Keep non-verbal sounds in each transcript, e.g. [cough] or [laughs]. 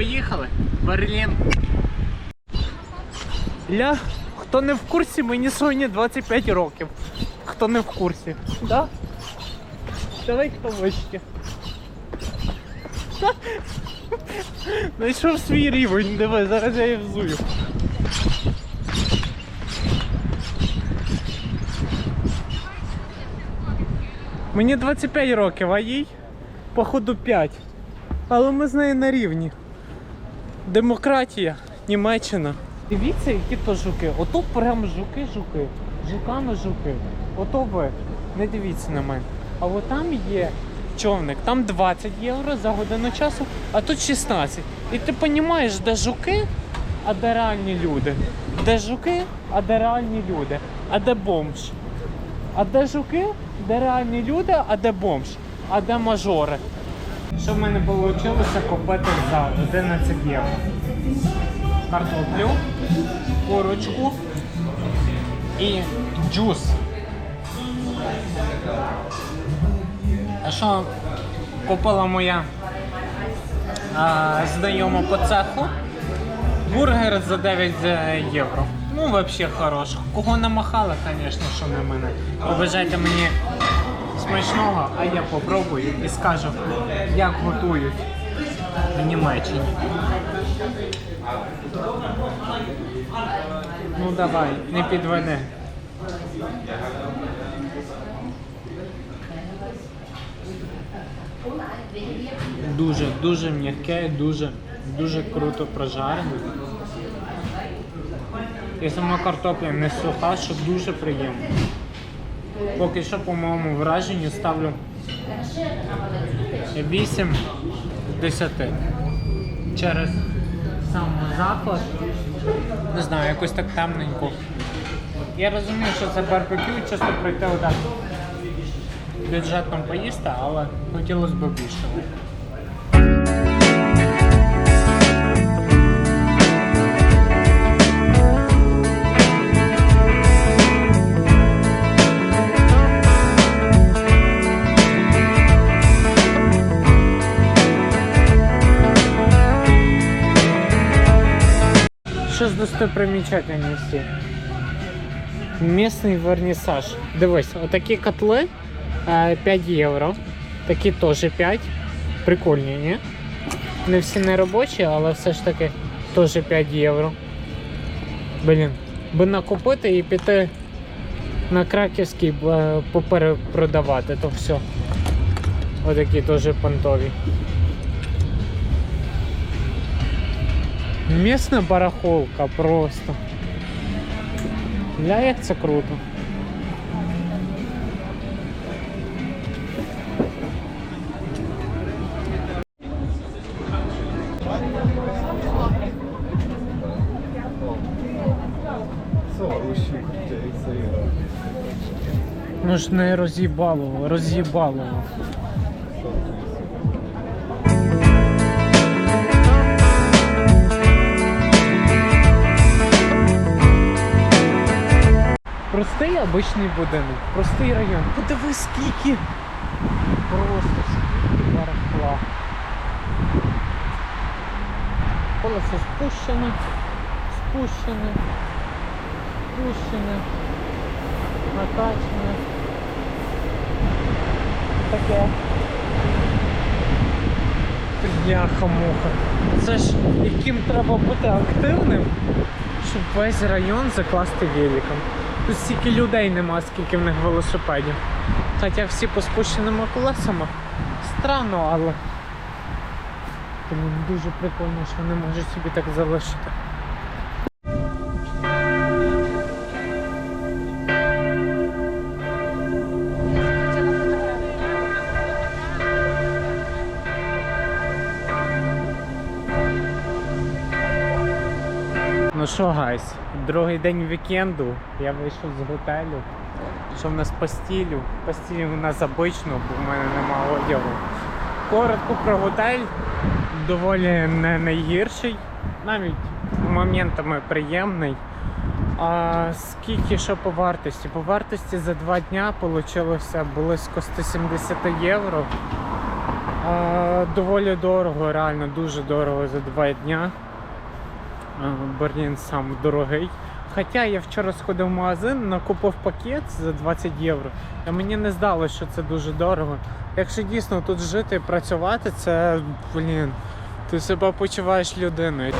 поїхали. Берлін. Ля, хто не в курсі, мені сьогодні 25 років. Хто не в курсі. Да? Давай хто вище. [laughs] Знайшов свій рівень, диви, зараз я її взую. Мені 25 років, а їй походу 5. Але ми з нею на рівні. Демократія, Німеччина. Дивіться, які то жуки. Ото прям жуки-жуки. Жуками жуки. Ото ви. Не дивіться на мене. А от там є човник, там 20 євро за годину часу, а тут 16. І ти розумієш, де жуки, а де реальні люди. Де жуки, а де реальні люди. А де бомж. А де жуки, де реальні люди, а де бомж, а де мажори. Що в мене вийшло купити за 11 євро? Картоплю, курочку і джус. А що купила моя а, знайома по цеху? Бургер за 9 євро. Ну, взагалі хорош. Кого намахали, звісно, що не мене. Побажайте мені смачного, а я попробую і скажу, як готують в Німеччині. Ну давай, не підведи. Дуже, дуже м'яке, дуже, дуже круто прожарене. І сама картопля не суха, що дуже приємно. Поки що, по моєму враженню, ставлю 8 з 10. Через сам заклад. Не знаю, якось так темненько. Я розумію, що це барбекю, чисто прийти отак бюджетно поїсти, але хотілося б більшого. Достопримічательності? Місний вернісаж. Дивись, отакі котли е, 5 євро. Такі теж 5. Прикольні, ні? Не всі не робочі, але все ж таки теж 5 євро. Блін. Би накупити і піти на краківський е, поперепродавати, то все. Отакі теж понтові. Місна барахолка просто. Бля, як це круто. Ну ж не. Обичний будинок, простий район. Подиви скільки. Просто скільки барахла. Колесо спущене, спущене, спущене, накачане. Таке. Бляха-муха. Це ж яким треба бути активним, щоб весь район закласти великом. Тут стільки людей нема, скільки в них велосипедів. Хоча всі по спущеними колесами. Странно, але. Блін, дуже прикольно, що вони можуть собі так залишити. Ну що, гайс, другий день вікенду. Я вийшов з готелю. Що в нас постілю? Постіль у нас обично, бо в мене немає одягу. Коротко про готель. Доволі не найгірший, навіть моментами приємний. А скільки що по вартості? По вартості за два дня вийшло близько 170 євро. А, доволі дорого, реально дуже дорого за два дня. А, Берлін сам дорогий. Хоча я вчора сходив в магазин, накупив пакет за 20 євро, і мені не здалося, що це дуже дорого. Якщо дійсно тут жити і працювати, це блін, ти себе почуваєш людиною.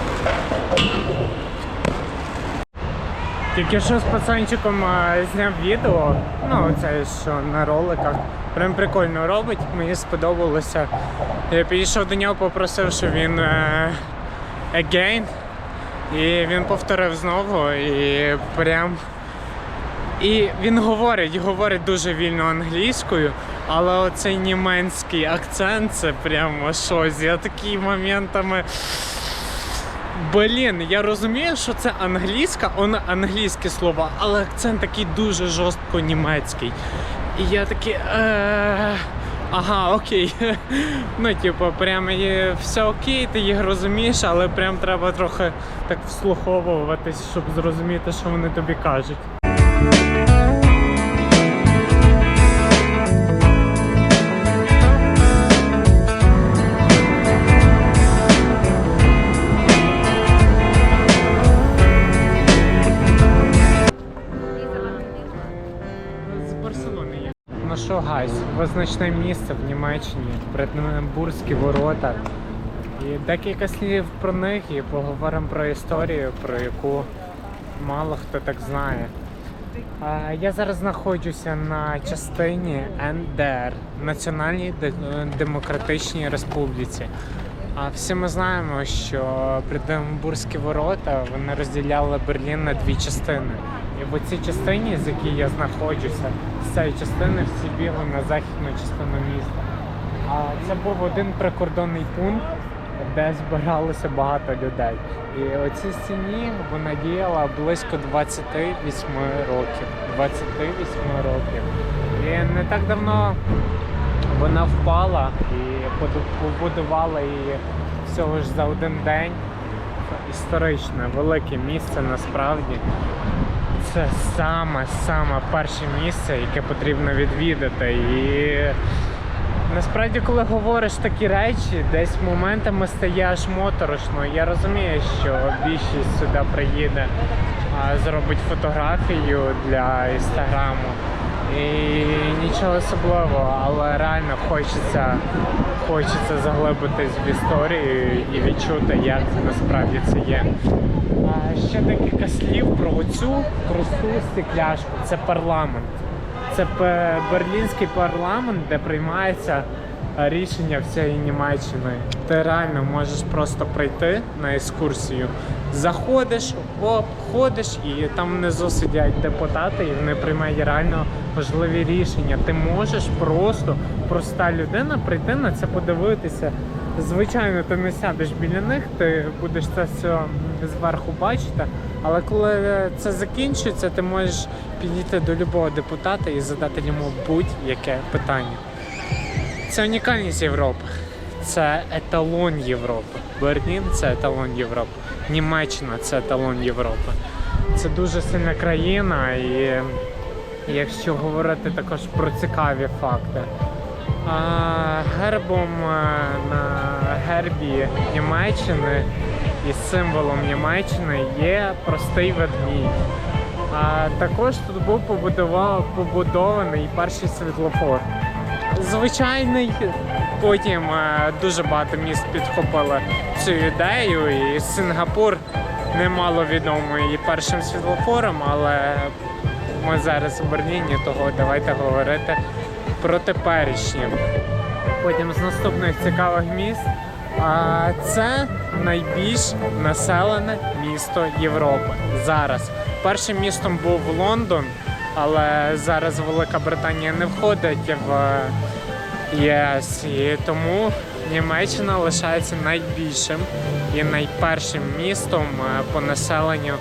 Тільки що з пацанчиком е, зняв відео, ну це що на роликах. Прям прикольно робить, мені сподобалося. Я підійшов до нього, попросив, щоб він е, again. І він повторив знову і прям. І він говорить, говорить дуже вільно англійською, але оцей німецький акцент це прямо щось. Я такі моментами. Блін, я розумію, що це англійська, он англійські слова, але акцент такий дуже жорстко німецький. І я такий. Е... Ага, окей. [laughs] ну, типу, прям є все окей, ти їх розумієш, але прям треба трохи так вслуховуватись, щоб зрозуміти, що вони тобі кажуть. Гайс, визначне місце в Німеччині, Бранденбурзькі ворота. І декілька слів про них і поговоримо про історію, про яку мало хто так знає. Я зараз знаходжуся на частині НДР Національній Демократичній Республіці. А всі ми знаємо, що Бранденбурзькі ворота вони розділяли Берлін на дві частини. І в цій частині, з якій я знаходжуся, з цієї частини всі бігли на західну частину міста. А це був один прикордонний пункт, де збиралося багато людей. І оцій стіні вона діяла близько 28 років. 28 років. І не так давно вона впала і побудувала її всього ж за один день. Історичне, велике місце насправді. Це саме саме перше місце, яке потрібно відвідати. І насправді, коли говориш такі речі, десь моментами стає моторошно. Я розумію, що більшість сюди приїде, а, зробить фотографію для інстаграму. І нічого особливого, але реально хочеться, хочеться заглибитись в історію і відчути, як насправді це є. А ще декілька слів про оцю просту стекляшку. Це парламент. Це берлінський парламент, де приймається рішення всієї Німеччини. Ти реально можеш просто прийти на екскурсію, заходиш, обходиш, і там внизу сидять депутати, і вони приймають реально важливі рішення. Ти можеш просто, проста людина, прийти на це подивитися. Звичайно, ти не сядеш біля них, ти будеш це все зверху бачити. Але коли це закінчується, ти можеш підійти до любого депутата і задати йому будь-яке питання. Це унікальність Європи. Це еталон Європи. Берлін це еталон Європи. Німеччина це еталон Європи. Це дуже сильна країна, і якщо говорити також про цікаві факти. Гербом е, на гербі Німеччини і символом Німеччини є простий ведмідь. А також тут був побудова- побудований перший світлофор. Звичайний, потім е, дуже багато міст підхопили цю ідею, і Сингапур немало відомий першим світлофором, але ми зараз у Берліні, того давайте говорити про теперішнє. Потім з наступних цікавих міст. А це найбільш населене місто Європи зараз. Першим містом був Лондон, але зараз Велика Британія не входить в ЄС. І тому Німеччина лишається найбільшим і найпершим містом е, по населенню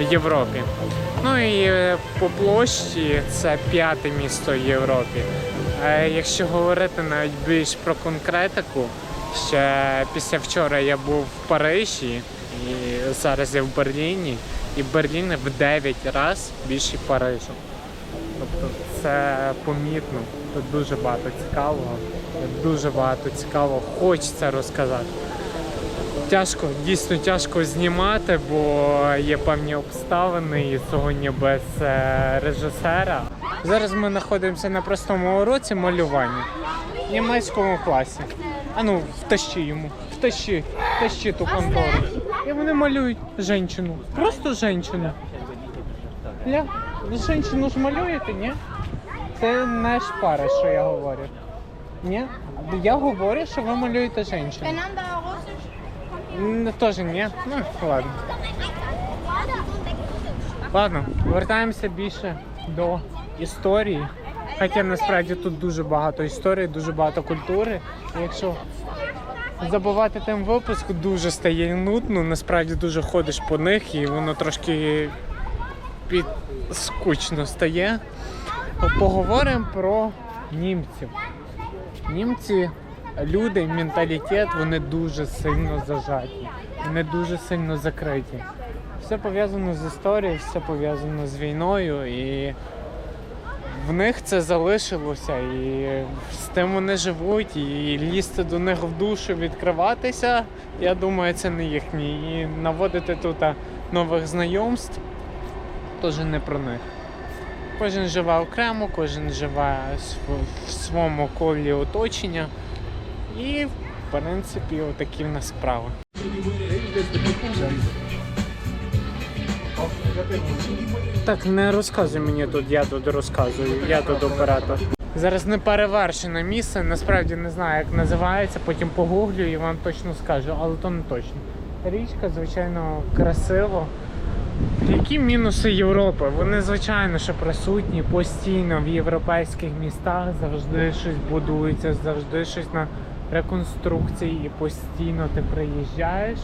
в Європі. Ну і е, по площі це п'яте місто в Європі. Е, Якщо говорити навіть більш про конкретику, ще після вчора я був в Парижі і зараз я в Берліні. І Берлін в 9 разів більший Парижу. Тобто це помітно. Тут дуже багато цікавого. дуже багато цікавого, хочеться розказати. Тяжко, дійсно тяжко знімати, бо є певні обставини і сьогодні без режисера. Зараз ми знаходимося на простому уроці малювання в німецькому класі. А ну, втащи йому, втащи, втащи ту контору. І вони малюють жінку. Просто жінку. Ля, жінку ж малюєте, ні? Це не шпара, що я говорю. Ні? Я говорю, що ви малюєте жінку. Тоже ні. Ну, ладно. Ладно, вертаємося більше до історії. Хоча насправді тут дуже багато історії, дуже багато культури. І Якщо забувати тем випуск, дуже стає нудно. Насправді дуже ходиш по них і воно трошки під скучно стає. Поговоримо про німців. Німці, люди, менталітет, вони дуже сильно зажаті, вони дуже сильно закриті. Все пов'язано з історією, все пов'язано з війною, і в них це залишилося, і з тим вони живуть, і лізти до них в душу, відкриватися, я думаю, це не їхнє. І наводити тут нових знайомств теж не про них. Кожен живе окремо, кожен живе в своєму колі оточення. І, в принципі, отакі в нас справи. Так, не розказуй мені тут, я тут розказую, я тут оператор. Зараз не перевершене місце, насправді не знаю, як називається, потім погуглю і вам точно скажу, але то не точно. Річка, звичайно, красиво. Які мінуси Європи? Вони звичайно що присутні постійно в європейських містах, завжди щось будується, завжди щось на реконструкції, і постійно ти приїжджаєш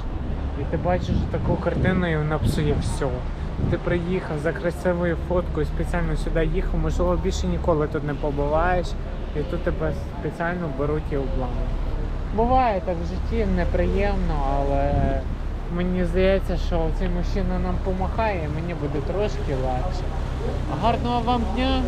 і ти бачиш таку картину, і вона псує все. Ти приїхав за красивою фоткою, спеціально сюди їхав, можливо, більше ніколи тут не побуваєш, і тут тебе спеціально беруть і обламують. Буває так в житті неприємно, але мені здається, що цей мужчина нам помахає, мені буде трошки легше. Гарного вам дня!